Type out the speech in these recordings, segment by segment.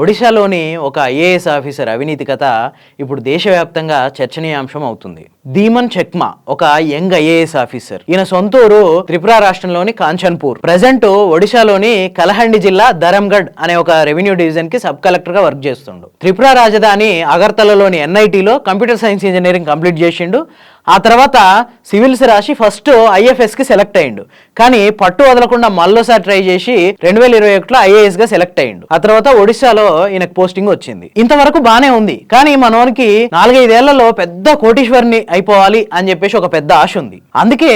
ఒడిశాలోని ఒక IAS officer అవినీతి కథ ఇప్పుడు దేశవ్యాప్తంగా చర్చనీయాంశం అవుతుంది. ధీమన్ చెక్మా ఒక యంగ్ ఐఏఎస్ ఆఫీసర్. ఈయన సొంతూరు త్రిపుర రాష్ట్రంలోని కాంచన్పూర్. ప్రజెంట్ ఒడిశాలోని కలహండి జిల్లా ధరంగఢ్ అనే ఒక రెవెన్యూ డివిజన్కి సబ్ కలెక్టర్గా వర్క్ చేస్తుండు. త్రిపుర రాజధాని అగర్తలలోని ఎన్ఐటిలో కంప్యూటర్ సైన్స్ ఇంజనీరింగ్ కంప్లీట్ చేసిండు. ఆ తర్వాత సివిల్స్ రాసి ఫస్ట్ ఐఎఫ్ఎస్కి సెలెక్ట్ అయ్యిండు కానీ పట్టు వదలకుండా మళ్ళోసారి ట్రై చేసి రెండు వేల ఇరవై ఒకటిలో ఐఏఎస్గా సెలెక్ట్ అయ్యిండు ఆ తర్వాత ఒడిశాలో ఈయనకు పోస్టింగ్ వచ్చింది. ఇంతవరకు బానే ఉంది. కానీ మనోనికి నాలుగైదేళ్ళలో పెద్ద కోటీశ్వరిని అయిపోవాలి అని చెప్పేసి ఒక పెద్ద ఆశ ఉంది. అందుకే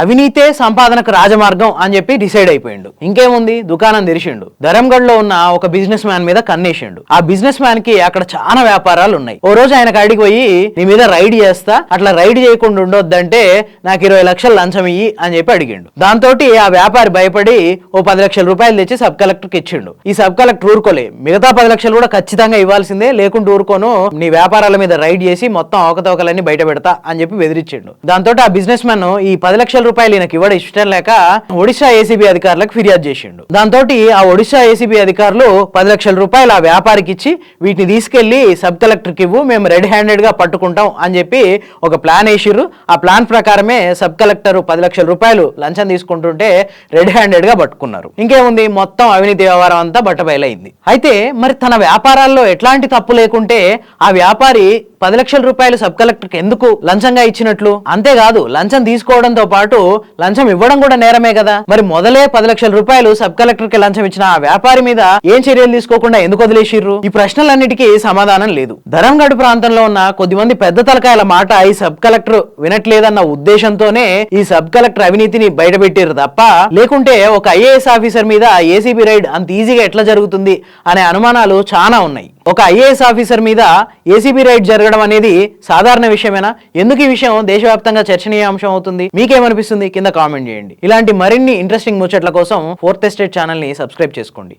అవినీతే సంపాదనకు రాజమార్గం అని చెప్పి డిసైడ్ అయిపోయిండు. ఇంకేముంది? దుకాణం తెరిచిండు. ధరంగఢ్లో ఉన్న ఒక బిజినెస్ మ్యాన్ మీద కన్నేసిండు. ఆ బిజినెస్ మ్యాన్కి అక్కడ చాలా వ్యాపారాలు ఉన్నాయి. ఓ రోజు ఆయన కాడికి పోయి నీ మీద రైడ్ చేస్తా అట్లా రైడ్ చేయకుండా ఉండొద్దంటే నాకు ఇరవై లక్షలు లంచం ఇయ్యి అని చెప్పి అడిగిండు. దాంతో ఆ వ్యాపారి భయపడి ఓ పది లక్షల రూపాయలు తెచ్చి సబ్ కలెక్టర్కి ఇచ్చిండు. ఈ సబ్ కలెక్టర్ ఊరుకోలే. మిగతా పది లక్షలు కూడా ఖచ్చితంగా ఇవ్వాల్సిందే లేకుంటే ఊరుకోను. నీ వ్యాపారాల మీద రైడ్ చేసి మొత్తం అవకతవకలన్నీ బయట పెడతా అని చెప్పి బెదిరించిండు. దాంతో ఆ బిజినెస్ మ్యాన్ ఈ పది లక్షల రూపాయలు ఈయనకి ఇవ్వడం ఇష్టం లేక ఒడిశా ఏసీబీ అధికారులకు ఫిర్యాదు చేసిండు. దాంతో ఆ ఒడిశా ఏసీబీ అధికారులు పది లక్షల రూపాయలు ఆ వ్యాపారికి ఇచ్చి వీటిని తీసుకెళ్ళి సబ్ కలెక్టర్కి ఇవ్వు మేము రెడ్ హ్యాండెడ్గా పట్టుకుంటాం అని చెప్పి ఒక ప్లాన్ వేసిర్రు. ఆ ప్లాన్ ప్రకారమే సబ్ కలెక్టర్ పది లక్షల రూపాయలు లంచం తీసుకుంటుంటే రెడ్ హ్యాండెడ్గా పట్టుకున్నారు. ఇంకేముంది? మొత్తం అవినీతి వ్యవహారం అంతా బట్టబయలైంది. అయితే మరి తన వ్యాపారాల్లో ఎట్లాంటి తప్పు లేకుంటే ఆ వ్యాపారి పది లక్షల రూపాయలు సబ్ కలెక్టర్కి ఎందుకు లంచంగా ఇచ్చినట్లు? అంతేకాదు లంచం తీసుకోవడంతో పాటు లంచం ఇవ్వడం కూడా నేరమే కదా. మరి మొదలే పది లక్షల రూపాయలు సబ్ కలెక్టర్కి లంచం ఇచ్చిన ఆ వ్యాపారి మీద ఏం చర్యలు తీసుకోకుండా ఎందుకు వదిలేసిర్రు? ఈ ప్రశ్నలన్నిటికీ సమాధానం లేదు. ధరంగఢ్ ప్రాంతంలో ఉన్న కొద్దిమంది పెద్ద తలకాయల మాట ఈ సబ్ కలెక్టర్ వినట్లేదన్న ఉద్దేశంతోనే ఈ సబ్ కలెక్టర్ అవినీతిని బయటపెట్టారు తప్ప లేకుంటే ఒక ఐఏఎస్ ఆఫీసర్ మీద ఏసీబీ రైడ్ అంత ఈజీగా ఎట్లా జరుగుతుంది అనే అనుమానాలు చాలా ఉన్నాయి. ఒక ఐఏఎస్ ఆఫీసర్ మీద ఏసీబీ రైడ్ జరగడం అనేది సాధారణ విషయమేనా? ఎందుకు ఈ విషయం దేశవ్యాప్తంగా చర్చనీయాంశం అవుతుంది? మీకేమనిపిస్తుంది? కింద కామెంట్ చేయండి. ఇలాంటి మరిన్ని ఇంట్రెస్టింగ్ ముచ్చట్ల కోసం ఫోర్త్ ఎస్టేట్ ఛానల్ని సబ్స్క్రైబ్ చేసుకోండి.